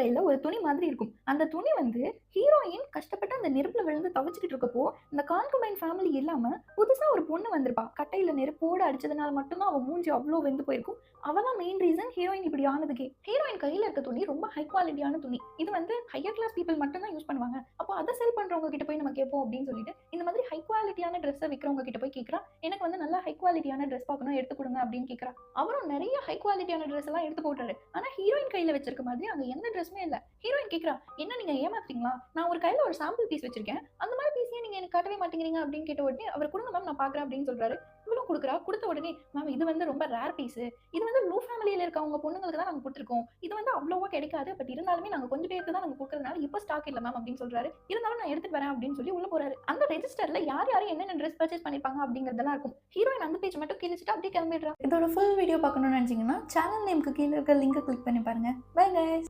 கையில ஒரு துணி மாதிரி இருக்கும். அந்த துணி வந்து ஹீரோயின் கஷ்டப்பட்டு அந்த நெருப்புல விழுந்து தவிச்சுக்கிட்டு இருக்கப்போ இந்த கான்குமைன் ஃபேமிலி இல்லாம புதுசா ஒரு பொண்ணு வந்திருப்பா. கட்டையில நெருப்போட அடிச்சதுனால மட்டும்தான் அவ மூஞ்சி அவ்வளோ வெந்து போயிருக்கும். அவதான் மெயின் ரீசன் ஹீரோயின் இப்படி ஆனதுக்கே. ஹீரோயின் கையில இருக்க துணி ரொம்ப ஹை குவாலிட்டியான துணி. இது வந்து ஹையர் கிளாஸ் பீப்பிள் மட்டும் தான் யூஸ் பண்ணுவாங்க. அப்போ அதை செல் பண்றவங்க கிட்ட போய் நம்ம கேட்போம் அப்படின்னு சொல்லிட்டு இந்த மாதிரி ஹை குவாலிட்டியான ட்ரெஸ்ஸை விற்கிறவங்க கிட்ட போய் கேட்கறா. எனக்கு வந்து நல்ல ஹை குவாலிட்டியான ட்ரெஸ் பார்க்கணும் எடுத்து கொடுங்க அப்படின்னு கேட்கறா. அவரும் நிறைய ஹை குவாலிட்டியான ட்ரெஸ் எல்லாம் எடுத்து போட்டுறாரு. ஆனா ஹீரோயின் கையில வச்சிருக்க மாதிரி அங்க எந்த ட்ரெஸ்ஸுமே இல்ல. ஹீரோயின் கேட்கறான் என்ன நீங்க ஏமாத்துறீங்களா? நான் ஒரு கையில ஒரு சாம்பிள் பீஸ் வச்சிருக்கேன். அந்த மாதிரி பீஸையே நீங்க எனக்கு காட்டவே மாட்டேங்கிறீங்க அப்படின்னு கேட்ட உடனே அவர் கொடுங்க மேம் நான் பாக்குறேன் அப்படின்னு சொல்றாரு. இவளும் கொடுக்குறா. கொடுத்த உடனே மேம் இது வந்து ரொம்ப ரேர் பீஸ் இது வந்து லூ ஃபேமிலியில இருக்கவங்க பொண்ணுங்களுக்கு தான் நாங்க கொடுத்துருக்கோம். இது வந்து அவ்வளோவா கிடைக்காது. பட் இருந்தாலுமே நாங்க கொஞ்சம் பேருக்கு தான் நாங்க கொடுக்கறதுனால இப்போ ஸ்டாக் இல்ல மேம் அப்படின்னு சொல்றாரு. இருந்தாலும் நான் எடுத்துட்டு வரேன் அப்படின்னு சொல்லி உள்ள போறாரு. அந்த ரெஜிஸ்டர்ல யார் யார் என்னென்ன ட்ரெஸ் பர்ச்சேஸ் பண்ணிப்பாங்க அப்படிங்கறதெல்லாம் இருக்கும். ஹீரோயின் அந்த பேஜ் மட்டும் கிழிச்சிட்டு அப்படியே கிளம்பிடுறா. இதோட ஃபுல் வீடியோ பார்க்கணும்னு நினைச்சீங்கன்னா சேனல் நேம்க்கு கீழே இருக்க லிங்கை கிளிக் பண்ணி பாருங்க. Bye guys